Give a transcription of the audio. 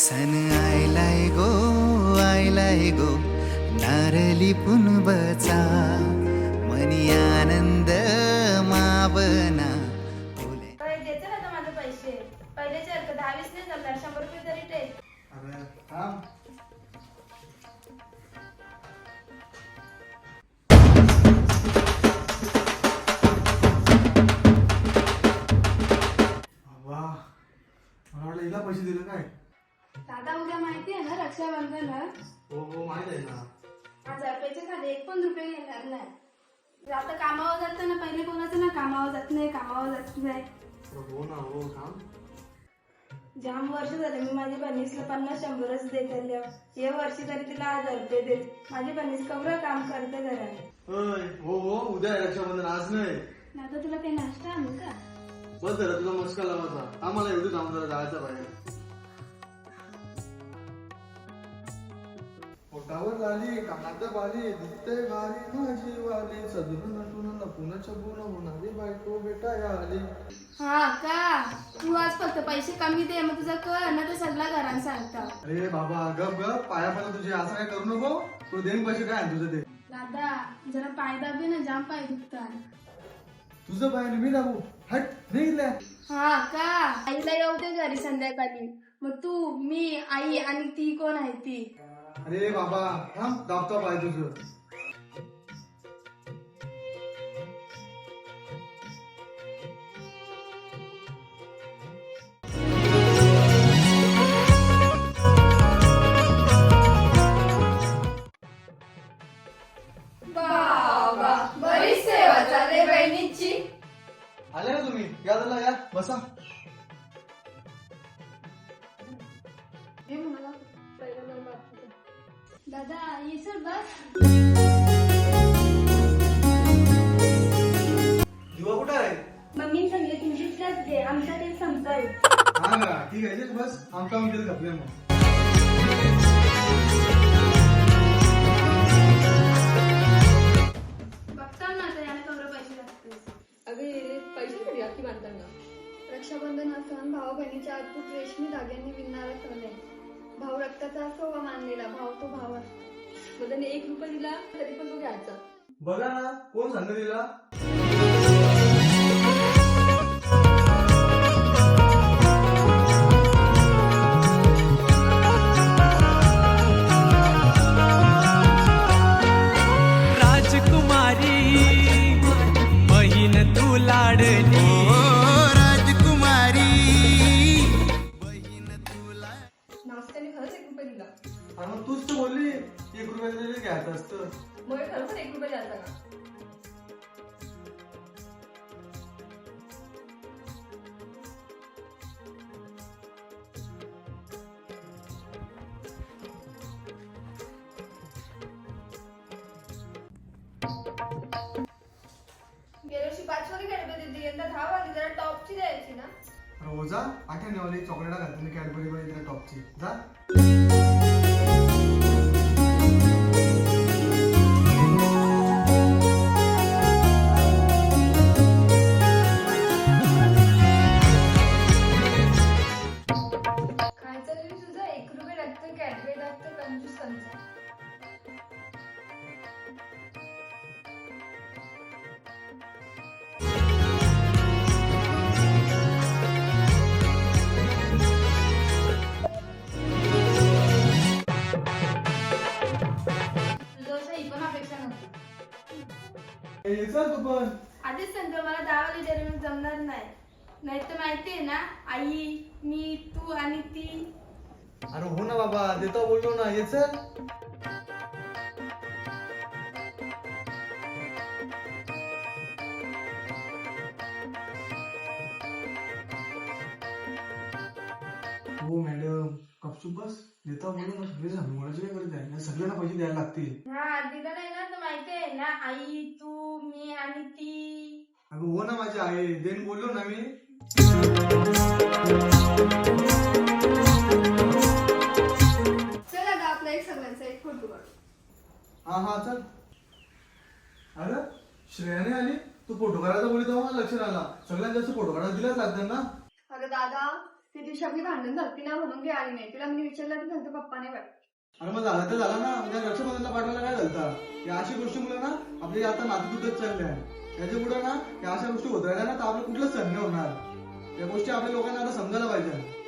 सन आयलाय गो आयलाय गो नारली पुनबचा. मनी आनंद मावना. ना माझे पैसे. पहिलेचे हरकत दहावीस नाही जमणार शंभर रुपये तरी थांब. माहिती आहे ना रक्षाबंधन? हो? हो माहीत आहे ना. हजार रुपयाच्या खाली एक पण रुपये घेणार नाही. आता कामावर जातं ना पहिले कोणाचं ना कामावर जात नाही कामावर जात नाही. अरे हो ना हो थांब जाम वर्ष झाले मी माझ्या बहिणीसला पन्नास शंभरच देत हे वर्षी तरी तिला हजार रुपये देत. माझी बहिणीस कवरं काम करते घरात. हो हो उद्या रक्षाबंधन आज नाही. आता तुला काही नाश्ता आणू का? बस जरा तुझा मस्का लावायचा. आम्हाला एवढी काम जरा जायचं बाहेर. पोटावर लाली कानात बाली दिसते भारी माझी वाली. सजून नटून लपून छपून होणारी बायको बेटा या आली. हा का? तू आज फक्त पैसे कमी दे मग तुझं कळ ना ते सगळं घरात सांगता. अरे बाबा गप गप. पाया पडला तुझे असं काय करू नको. तू देईन पैसे काय आहे तुझं ते दादा जरा पाय दाबे ना जाम पाय दुखतात तुझं पाय मी दाबू. हट नाही. हा का? आईला येऊ दे घरी संध्याकाळी. मग तू मी आई आणि ती कोण आहे ती? अरे बाबा थांब दाबता पाय तुझं. बाबा बरी सेवा चालते बहिणीची. आले ना तुम्ही? या झाला या बसा. दादा ये सर बस. दिवा कुठं आहे? मम्मी सांगले तुमची फ्लॅट घे आमचा ते हा ना ठीक आहे बस. आमचा म्हणजे घपले मग. बघताव ना आता याला कवर पैसे लागते अगं हे पैसे तरी राखी बांधताना. रक्षाबंधन हा सण भाऊ बहिणीच्या अद्भुत रेशमी धाग्यांनी विणणारा सण आहे. भाऊ रक्ताचा असो वा मानलेला भाव तो भाव असतो मग त्याने एक रुपये दिला तरी पण तो घ्यायचा. बघा ना कोण सांगत दिला राजकुमारी बहीण तू लाडली. रुपया तरी घ्यायचं असतं मग खरोखर एक रुपये द्यायचा का? गेल्या वर्षी पाच वाली गणपती दिली यंदा दहा वाली जरा टॉपची द्यायची ना. रोजा आठवणीवाली चॉकलेट घालते कॅडबरी मध्ये टॉपची. जा. कॅडबे लागतं कंजूस पण आधीच सांगतो मला दहा वाली डेअरी जमणार नाही. नाही तर माहिती आहे ना आई मी तू आणि ती अरे हो ना बाबा देता बोललो ना ये चल. हो मॅडम कपचूप बस. देता बोललो ना सगळे सांगू मला काय करत आहे? नाही, सगळ्यांना पैसे द्यायला लागतील. हा दिलं नाही ना तर माहिती आहे ना आई तू मी आणि ती. अगं हो ना माझी आई. देन बोललो ना मी. हा हा चल. अरे श्रेयाने आली तू फोटो काढायचा बोलली तेव्हा मला लक्षात आला. सगळ्यात जास्त फोटो काढायला दिलाच लागतात ना. अगं दादा ती दिवशी आपली भांडण झालती ना म्हणून ती आली नाही. तिला मी विचारलं तर त्यांच्या पप्पाने वाटत अरे मग झालं तर झालं ना. उद्या रक्षाबंधनला पाठवायला काय झालं या अशा गोष्टीमुळे ना आपली आता नाती तुटत चालले आहे. त्याच्या पुढे ना या अशा गोष्टी होत राहिल्या ना तर आपलं कुठलंच सण नाही होणार. या गोष्टी आपल्या लोकांना आता समजायला पाहिजे.